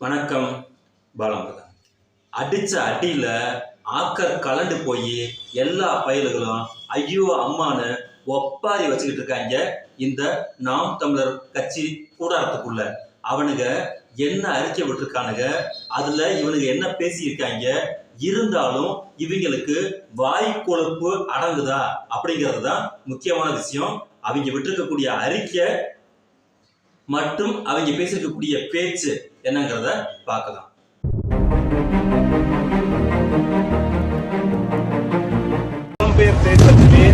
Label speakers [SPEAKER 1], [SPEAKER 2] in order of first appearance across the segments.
[SPEAKER 1] வணக்கம் பாலமுருகன் அடித்த அடியில் ஆக்கர் கலண்டு போய் எல்லா பயிர்களும் ஐயோ அம்மான்னு ஒப்பாரி வச்சுக்கிட்டு இருக்காங்க இந்த நாம் தமிழர் கட்சி கூடாரத்துக்குள்ள. அவனுங்க என்ன அறிக்கை விட்டுருக்கானுங்க? அதில் இவனுங்க என்ன பேசியிருக்காங்க? இருந்தாலும் இவங்களுக்கு வாய் கொழுப்பு அடங்குதா அப்படிங்கிறது தான் முக்கியமான விஷயம். அவங்க விட்டுருக்கக்கூடிய அறிக்கை மற்றும் அவங்க பேசியிருக்கக்கூடிய பேச்சு என்னங்கிறத பார்க்கலாம்.
[SPEAKER 2] புலம்பெயர் தேசத்திலே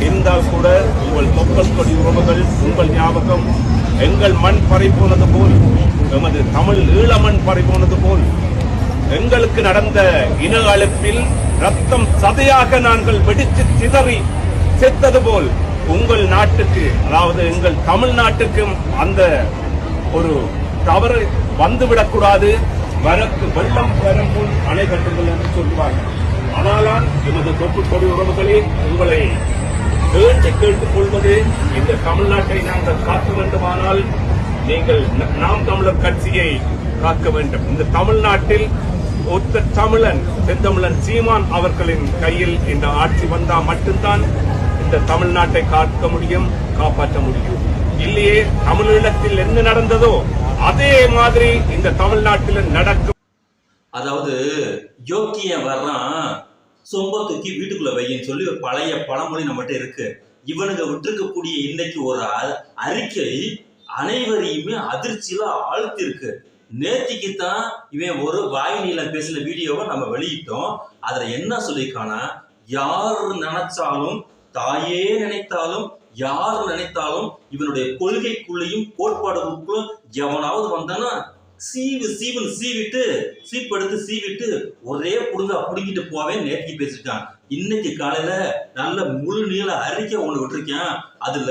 [SPEAKER 2] இருந்தால் கூட உங்கள் தொப்பல் கொடி உறவுகள் உங்கள் ஞாபகம் எங்கள் மண் பறை போனது போல் எமது தமிழ் ஈழமண் மண் பறிபோனது போல் எங்களுக்கு நடந்த இன அழுப்பில் ரத்தம் சதையாக நாங்கள் வெடித்து சிதறி செத்தது போல் உங்கள் நாட்டுக்கு அதாவது எங்கள் தமிழ்நாட்டுக்கும் அந்த ஒரு தவறு வந்துவிடக்கூடாது. வரக்கு வெள்ளம் வரும் முன் அணை கட்டுங்கள் என்று சொல்லுவார்கள். ஆனாலும் எமது தொப்பு உறவுகளே உங்களை வேண்டி கேட்டுக் கொள்வது இந்த தமிழ்நாட்டை நாங்கள் காக்க வேண்டுமானால் நீங்கள் நாம் தமிழர் கட்சியை காக்க வேண்டும். இந்த தமிழ்நாட்டில் ஒத்த தமிழன் செந்தமிழன் சீமான் அவர்களின் கையில் இந்த ஆட்சி வந்தால் மட்டும்தான் இந்த தமிழ்நாட்டை காக்க முடியும் காப்பாற்ற முடியும். இல்லையே தமிழீழத்தில் என்ன நடந்ததோ அதே மாதிரி இந்த தமிழ்நாட்டில் நடக்கும்.
[SPEAKER 1] அதாவது யோக்கிய வர்றான் சொம்ப தூக்கி வீட்டுக்குள்ள வையின்னு சொல்லி ஒரு பழைய பழமொழி நம்மகிட்ட இருக்கு. இவனுங்க விட்டுருக்கக்கூடிய இன்னைக்கு ஒரு அறிக்கை அனைவரையுமே அதிர்ச்சியில ஆழ்த்தி இருக்கு நேத்திக்கு தான் இவன் ஒரு வாய் நீளம் பேசின வீடியோவை நம்ம வெளியிட்டோம். அதுல என்ன சொல்லியிருக்கானா யார் நினைச்சாலும் தாயே நினைத்தாலும் யார் நினைத்தாலும் இவனுடைய கொள்கைக்குள்ளேயும் கோட்பாடுகளுக்குள்ளும் எவனாவது வந்தானா சீவு சீவன் சீவிட்டு சீப்படுத்து சீவிட்டு ஒரே புடுங்க அப்படிங்கிட்டு போவேன் நேர்த்தி பேசிட்டான் இன்னைக்கு காலையில நல்ல முழு நீள அறிக்கை ஒண்ணு விட்டுருக்கேன். அதுல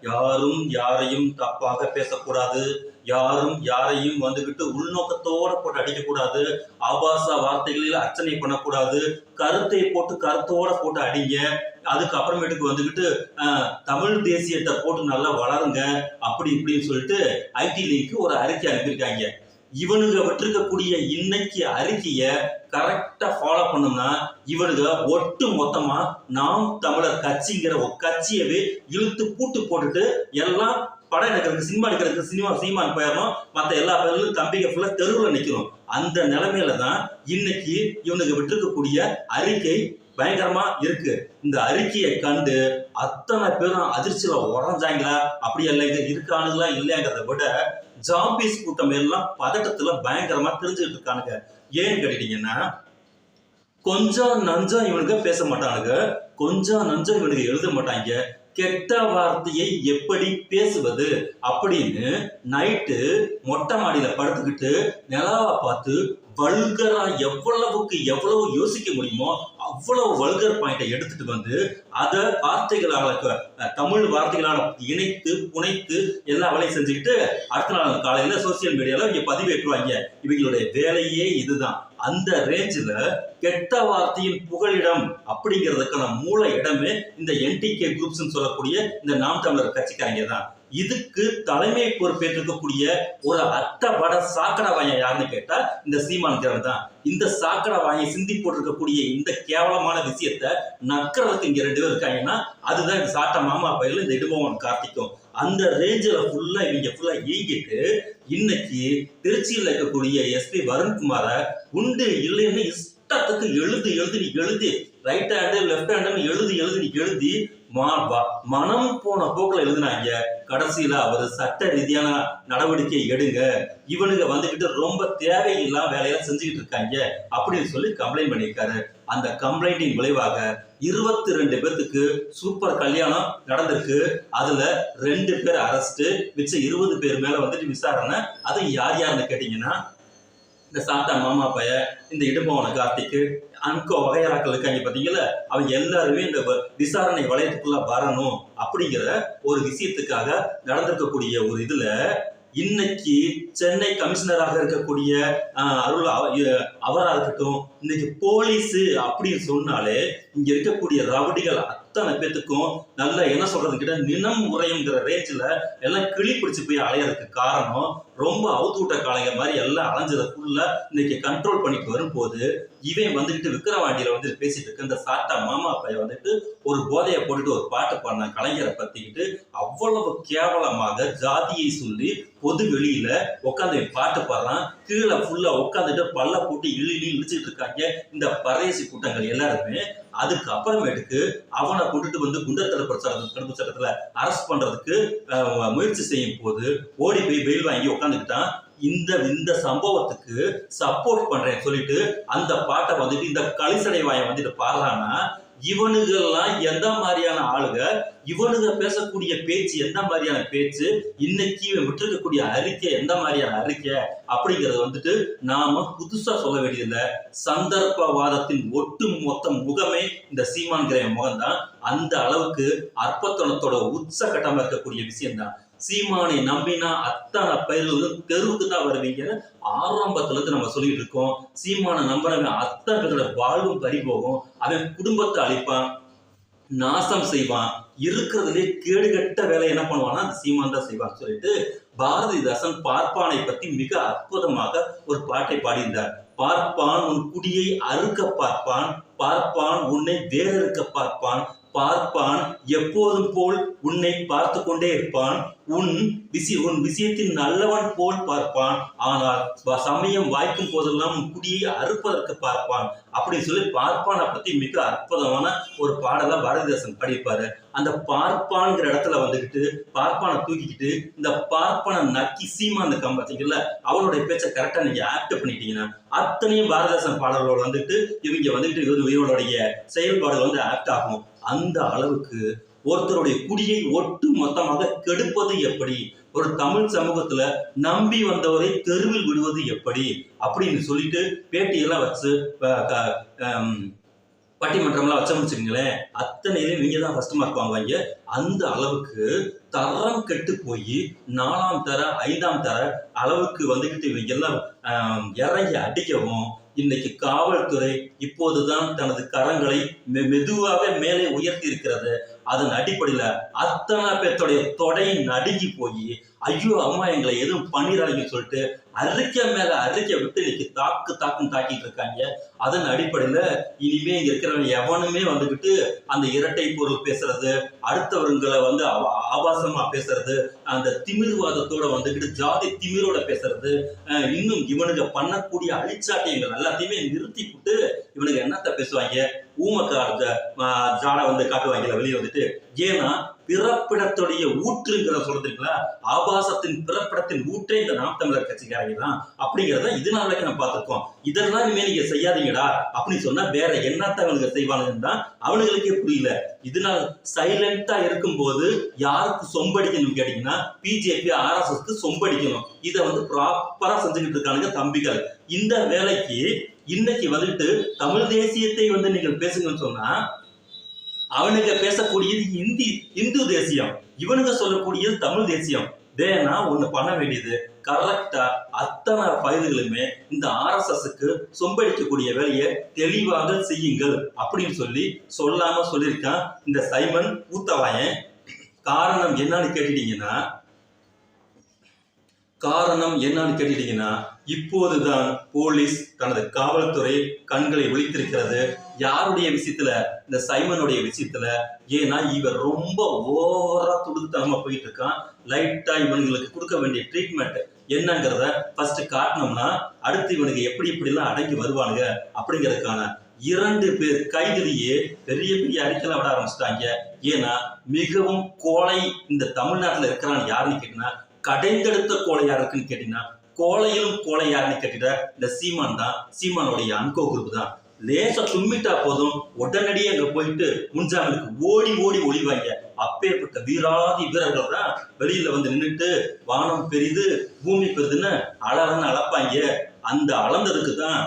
[SPEAKER 1] யாரும் யாரையும் தப்பாக பேசக்கூடாது. யாரும் யாரையும் வந்துகிட்டு உள்நோக்கத்தோட போட்டு அடிக்கக்கூடாது. ஆபாச வார்த்தைகளில் அர்ச்சனை பண்ணக்கூடாது. கருத்தை போட்டு கருத்தோட போட்டு அடிங்க. அதுக்கப்புறமேட்டுக்கு வந்துக்கிட்டு வந்துகிட்டு தமிழ் தேசியத்தை போட்டு நல்லா வளருங்க. அப்படி இப்படின்னு சொல்லிட்டு ஐடி லிங்க் ஒரு அறிக்கை அனுப்பியிருக்காங்க. இவனுங்க விட்டுருக்கக்கூடிய இன்னைக்கு அறிக்கையை கரெக்டா ஃபாலோ பண்ணோம்னா இவனுங்க ஒட்டு மொத்தமா நாம் தமிழர் கட்சிங்கிற ஒரு கட்சியவே இழுத்து பூட்டு போட்டுட்டு எல்லாம் படம் எடுக்கிறதுக்கு சினிமா எடுக்கிறதுக்கு சினிமா சினிமான்னு போயிடணும் மற்ற எல்லா பேர்களும் தம்பிங்க ஃபுல்லாக தெருவில் நிற்கிறோம் அந்த நிலைமையில தான் இன்னைக்கு இவனுக்கு விட்டுருக்கக்கூடிய அறிக்கை பயங்கரமா இருக்கு. இந்த அறிக்கையை கண்டு அத்தனை பேரும் அதிர்ச்சியில உறைஞ்சாங்களா? அப்படி இல்லைங்க இருக்கானுங்களா இல்லையாங்கிறத விட ஜாம்பிஸ் கூட்டம் எல்லாம் பதட்டத்துல பயங்கரமா தெரிஞ்சுக்கிட்டு இருக்கானுங்க. ஏன்னு கேட்டீங்கன்னா கொஞ்சம் நஞ்சம் இவனுக்கு பேச மாட்டானுங்க. கொஞ்சம் நஞ்சம் இவனுக்கு எழுத மாட்டாங்க. கெட்ட வார்த்தையை எப்படி பேசுவது அப்படின்னு நைட்டு மொட்டை மாடியில படுத்துக்கிட்டு நிலாவை பார்த்து வல்கரா எவ்வளவுக்கு எவ்வளவு யோசிக்க முடியுமோ அவ்வளவு வல்கர் பாயிண்டை எடுத்துட்டு வந்து அதை வார்த்தைகளால தமிழ் வார்த்தைகளால இணைத்து புனைத்து எல்லா வேலையும் செஞ்சுக்கிட்டு அடுத்த நாள் காலையில சோசியல் மீடியால இங்க பதிவேற்றுவாங்க. இவங்களுடைய வேலையே இதுதான். அந்த ரேஞ்சில் கெட்ட வார்த்தையின் புகழிடம் அப்படிங்கிறதுக்கான மூல இடமே இந்த என்டிகே குரூப்ஸ் சொல்லக்கூடிய இந்த நாம் தமிழர் கட்சிக்காரங்க தான். இதுக்கு தலைமை பொறுப்பேற்றிருக்கக்கூடிய ஒரு அத்தை பட சாக்கடை வாயம் யாருன்னு கேட்டா இந்த சீமான்கிறவர் தான். இந்த சாக்கடை வாயை சிந்தி போட்டிருக்கக்கூடிய இந்த கேவலமான விஷயத்த நக்கிறதுக்கு இங்க ரெண்டு பேர் இருக்காங்கன்னா அதுதான் இந்த சாட்ட மாமா பயில இந்த இடுபவன் கார்த்திக்கும். அந்த ரேஞ்சில் ஃபுல்லாக இவங்க ஃபுல்லாக இயங்கிட்டு இன்னைக்கு திருச்சியில் இருக்கக்கூடிய எஸ்பி வருண்குமாரை உண்டு இல்லைன்னு இஷ்டத்துக்கு எழுது எழுதி நீ எழுதி ரைட் ஹேண்டு லெஃப்ட் ஹேண்டுன்னு எழுதி எழுதி நீ எழுதி மனம் போன போக்கில் எழுதினாங்க கடைசியில அவர் சட்ட ரீதியான நடவடிக்கை எடுங்க. இவனுங்க வந்துகிட்டு ரொம்ப தேவையில்லாம வேலையெல்லாம் செஞ்சுக்கிட்டு இருக்காங்க அப்படின்னு சொல்லி கம்ப்ளைண்ட் பண்ணியிருக்காரு. அந்த கம்ப்ளைண்டின் விளைவாக இருபத்தி ரெண்டு பேர்த்துக்கு சூப்பர் கல்யாணம் நடந்திருக்கு. அதுல ரெண்டு பேர் அரெஸ்ட் மிச்சம் இருபது பேர் மேல வந்துட்டு விசாரணை. அது யார் யாருன்னு கேட்டீங்கன்னா இந்த சாத்தா மாமா பைய இந்த இடும்பவன கார்த்திக்கு அன்கோ வகையறாக்கள் இருக்காங்க பார்த்தீங்களா அவங்க எல்லாருமே இந்த வ- விசாரணை வளையத்துக்குள்ள வரணும் அப்படிங்கிற ஒரு விஷயத்துக்காக நடந்திருக்கக்கூடிய ஒரு இதுல இன்னைக்கு சென்னை கமிஷனராக இருக்கக்கூடிய அருள் அவ- அவரா இருக்கட்டும் இன்னைக்கு போலீஸ் அப்படின்னு சொன்னாலே இங்க இருக்கக்கூடிய ரவுடிகள் அத்தனை பேத்துக்கும் நல்ல என்ன சொல்றது கிட்ட நினம் உரையுங்கிற ரேஞ்சில் எல்லாம் கிளி பிடிச்சி போய் அலையறதுக்கு காரணம் ரொம்ப அவுத்து விட்ட காளைங்க மாதிரி எல்லாம் அலைஞ்சதுக்குள்ள இன்னைக்கு கண்ட்ரோல் பண்ணிட்டு வரும்போது இவன் வந்துட்டு விக்கிரவாண்டியில வந்து பேசிட்டு இருக்க இந்த சாட்டா மாமா பையன் வந்துட்டு ஒரு போதையை போட்டுட்டு ஒரு பாட்டு பாடின கலைஞரை பத்திக்கிட்டு அவ்வளவு கேவலமாக ஜாதியை சொல்லி பொது வெளியில உட்காந்து பாட்டு பாடுறான். கீழே ஃபுல்லா உட்காந்துட்டு பல்ல போட்டு இழு இழிச்சிட்டு இருக்காங்க இந்த பரதேசி கூட்டங்கள் எல்லாருமே. அதுக்கு அப்புறமேட்டுக்கு அவனை கொண்டுட்டு வந்து குண்டர் பிரச்சாரம் தடுப்பு சட்டத்துல அரெஸ்ட் பண்றதுக்கு முயற்சி செய்யும் போது ஓடி போய் பெயில் வாங்கி உட்காந்துக்கிட்டான் இந்த இந்த சம்பவத்துக்கு சப்போர்ட் பண்றேன்னு சொல்லிட்டு அந்த பாட்டை வந்துட்டு இந்த களிசடை வாயை வந்துட்டு பாடுறான்னா இவனுங்கெல்லாம் எந்த மாதிரியான ஆளுங்க இவனுங்க பேசக்கூடிய பேச்சு எந்த மாதிரியான பேச்சு? இன்னைக்கு விட்டுருக்கக்கூடிய அறிக்கை எந்த மாதிரியான அறிக்கை? அப்படிங்கறது வந்துட்டு நாம புதுசா சொல்ல வேண்டியதில்லை. சந்தர்ப்பவாதத்தின் ஒட்டு மொத்த முகமே இந்த சீமான்கிற முகம் தான் அந்த அளவுக்கு அற்பத்தனத்தோட உச்சகட்டமா இருக்கக்கூடிய விஷயம்தான். சீமானை நம்பினா அத்தனை பயிர்களும் தெருவுக்கு தான் வருவீங்க ஆரம்பத்துல இருந்து நம்ம சொல்லிட்டு இருக்கோம். சீமானை நம்பினவன் அத்தனை பேரோட வாழ்வும் பறி போகும். அவன் குடும்பத்தை அழிப்பான் நாசம் செய்வான். இருக்கிறதுலே கேடுகட்ட வேலை என்ன பண்ணுவான்னா அந்த சீமான் தான் செய்வான்னு சொல்லிட்டு பாரதிதாசன் பார்ப்பானை பத்தி மிக அற்புதமாக ஒரு பாட்டை பாடியிருந்தார். பார்ப்பான் உன் குடியை அறுக்க பார்ப்பான் பார்ப்பான் உன்னை வேறறுக்க பார்ப்பான் பார்ப்பான் எப்போதும் போல் உன்னை பார்த்து கொண்டே இருப்பான் உன் விசி உன் விஷயத்தின் நல்லவன் போல் பார்ப்பான். ஆனால் சமயம் வாய்க்கும் போதெல்லாம் குடியை அறுப்பதற்கு பார்ப்பான். அப்படின்னு சொல்லி பார்ப்பானை பத்தி மிக அற்புதமான ஒரு பாடலை பாரதிதாசன் படிப்பாரு அந்த பார்ப்பான்ங்கிற இடத்துல வந்துகிட்டு பார்ப்பானை தூக்கிக்கிட்டு இந்த பார்ப்பானை நக்கி சீமா அந்த பார்த்தீங்கல்ல அவனுடைய பேச்சை கரெக்டா நீங்க ஆக்ட் பண்ணிட்டீங்கன்னா அத்தனையும் பாரதிதாசன் பாடல்களோட வந்துட்டு இவங்க வந்துட்டு இவங்க இவருடைய செயல்பாடுகள் வந்து ஆக்ட் ஆகும். அந்த அளவுக்கு ஒருத்தருடைய குடியை ஒட்டு மொத்தமாக கெடுப்பது எப்படி? ஒரு தமிழ் சமூகத்துல நம்பி வந்தவரை தெருவில் விடுவது எப்படி? அப்படின்னு சொல்லிட்டு பேட்டியெல்லாம் வச்சு பட்டிமன்றம்லாம் வச்சோம்னு வச்சுக்கோங்களேன். அத்தனையிலையும் நீங்க தான் ஃபர்ஸ்ட் மார்க் வாங்குவாங்க. அந்த அளவுக்கு தரம் கெட்டு போய் நாலாம் தர ஐந்தாம் தர அளவுக்கு வந்துக்கிட்டு இவங்க எல்லாம் இறங்கி அடிக்கவும் இன்னைக்கு காவல்துறை இப்போதுதான் தனது கரங்களை மெ- மெதுவாக மேலே உயர்த்தி இருக்கிறது. அதன் அடிப்படையில் அத்தனை பேர்த்துடைய தொடை நடுங்கி போய் ஐயோ அம்மா எங்களை எதுவும் பண்ணிடாதீங்கன்னு சொல்லிட்டு அறிக்கை மேல அறிக்கை விட்டு இன்னைக்கு தாக்கு தாக்குன்னு தாக்கிட்டு இருக்காங்க. அதன் அடிப்படையில இனிமே இங்க இருக்கிறவங்க எவனுமே வந்துகிட்டு அந்த இரட்டை பொருள் பேசுறது அடுத்தவங்களை வந்து அவ- ஆபாசமா பேசுறது அந்த திமிர்வாதத்தோட வந்துகிட்டு ஜாதி திமிரோட பேசுறது இன்னும் இவனுங்க பண்ணக்கூடிய அழிச்சாட்டியங்கள் எல்லாத்தையுமே நிறுத்தி விட்டு இவனுங்க என்னத்த பேசுவாங்க? ஊமக்கார ஜாடை வந்து காட்டுவாங்க வெளியே வந்துட்டு. ஏன்னா பிறப்பிடத்துடைய ஊற்றுங்கிற சொல்றதுங்களா ஆபாசத்தின் பிறப்பிடத்தின் ஊற்றே இந்த நாம் தமிழர் கட்சிக்காரங்க தான். அப்படிங்கிறத இது நாள் வரைக்கும் நம்ம பார்த்திருக்கோம். இதெல்லாம் இனிமே நீங்க செய்யாதீங்கடா. அப்படின்னு சொன்னா வேற என்னத்த அவனுங்க செய்வானுங்கன்னு தான் அவனுங்களுக்கே புரியல. இதனால சைலண்டா இருக்கும்போது யாருக்கு சொம்படிக்கணும்னு கேட்டீங்கன்னா பிஜேபி ஆர்எஸ்எஸ்க்கு சொம்படிக்கணும். இதை வந்து ப்ராப்பரா செஞ்சுக்கிட்டு இருக்கானுங்க தம்பிகள். இந்த வேலைக்கு இன்னைக்கு வந்துட்டு தமிழ் தேசியத்தை வந்து நீங்கள் பேசுங்கன்னு சொன்னா அவனுங்க பேசக்கூடியது இந்தி இந்து தேசியம். இவனுங்க சொல்லக்கூடியது தமிழ் தேசியம். தேனா ஒண்ணு பண்ண வேண்டியது. கரெக்டா அத்தனை பயிர்களுமே இந்த ஆர்எஸ்எஸ்க்கு சொம்படிக்கக்கூடிய வேலையை தெளிவாக செய்யுங்கள் அப்படின்னு சொல்லி சொல்லாம சொல்லியிருக்கான் இந்த சைமன் ஊத்தவாயன் காரணம் என்னன்னு கேட்டுட்டீங்கன்னா காரணம் என்னன்னு கேட்டுட்டீங்கன்னா இப்போதுதான் போலீஸ் தனது காவல்துறை கண்களை ஒழித்திருக்கிறது யாருடைய விஷயத்துல? இந்த சைமனுடைய விஷயத்துல. ஏன்னா இவர் ரொம்ப ஓவரா துடுத்தனமா போயிட்டு இருக்கான் லைட்டா இவனுங்களுக்கு கொடுக்க வேண்டிய ட்ரீட்மெண்ட் என்னங்கிறத ஃபர்ஸ்ட் காட்டினோம்னா அடுத்து இவனுக்கு எப்படி எப்படிலாம் அடங்கி வருவானுங்க அப்படிங்கிறதுக்கான இரண்டு பேர் கைதிலேயே பெரிய பெரிய அறிக்கைலாம் விட ஆரம்பிச்சிட்டாங்க. ஏன்னா மிகவும் கோலை இந்த தமிழ்நாட்டில் இருக்கிறான் யாருன்னு கேட்டிங்கன்னா கடைந்தெடுத்த கோழையா இருக்குன்னு கேட்டீங்கன்னா கோழையிலும் கோழையாருன்னு கேட்டீங்கன்னா இந்த சீமான் தான். சீமானுடைய அன்கோ குரூப் தான். லேசா தும்மிட்டா போதும் உடனடியே அங்க போயிட்டு முன்ஜாமீனுக்கு ஓடி ஓடி ஒளிவாங்க. அப்பேற்பட்ட வீராதி வீரர்கள் தான் வெளியில வந்து நின்றுட்டு வானம் பெரிது பூமி பெரிதுன்னு அலறன்னு அளப்பாங்க அந்த அளந்ததுக்கு தான்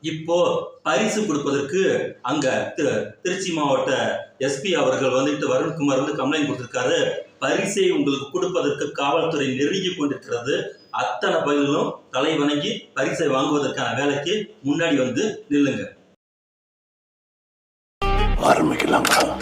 [SPEAKER 1] இப்போ பரிசு கொடுப்பதற்கு அங்க தி- திருச்சி மாவட்ட எஸ்பி அவர்கள் வந்துட்டு வருண்குமார் வந்து கம்ப்ளைண்ட் கொடுத்திருக்காரு. பரிசை உங்களுக்கு கொடுப்பதற்கு காவல்துறை நெருங்கி கொண்டிருக்கிறது. அத்தனை பயிலும் தலை வணங்கி பரிசை வாங்குவதற்கான வேலைக்கு முன்னாடி வந்து நில்லுங்க.
[SPEAKER 3] ஆரம்பிக்கலாங்களா